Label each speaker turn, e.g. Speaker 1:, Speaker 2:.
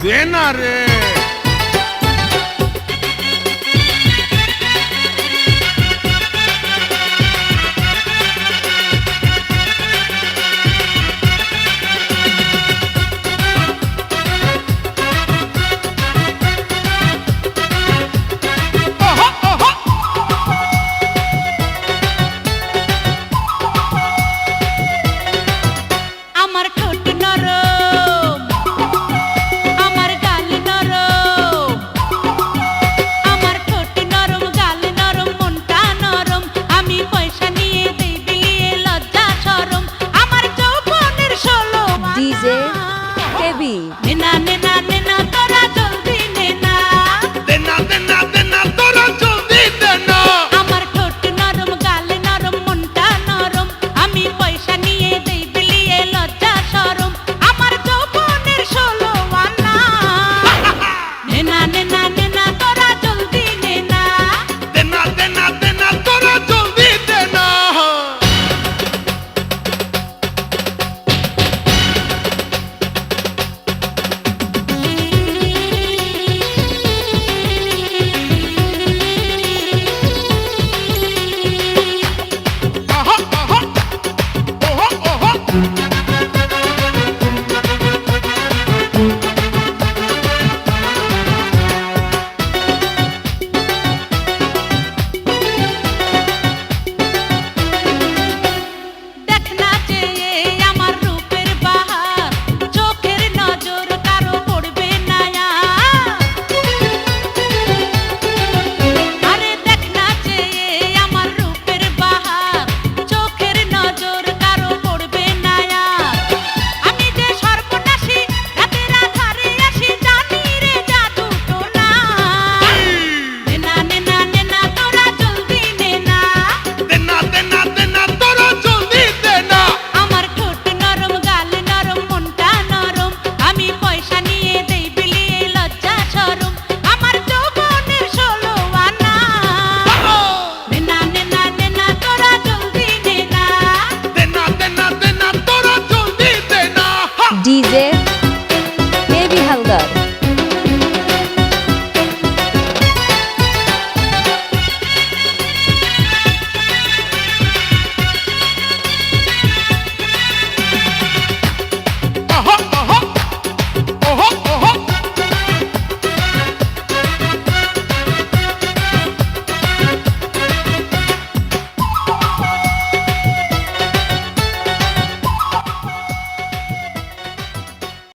Speaker 1: ven a re.
Speaker 2: Nina, nina.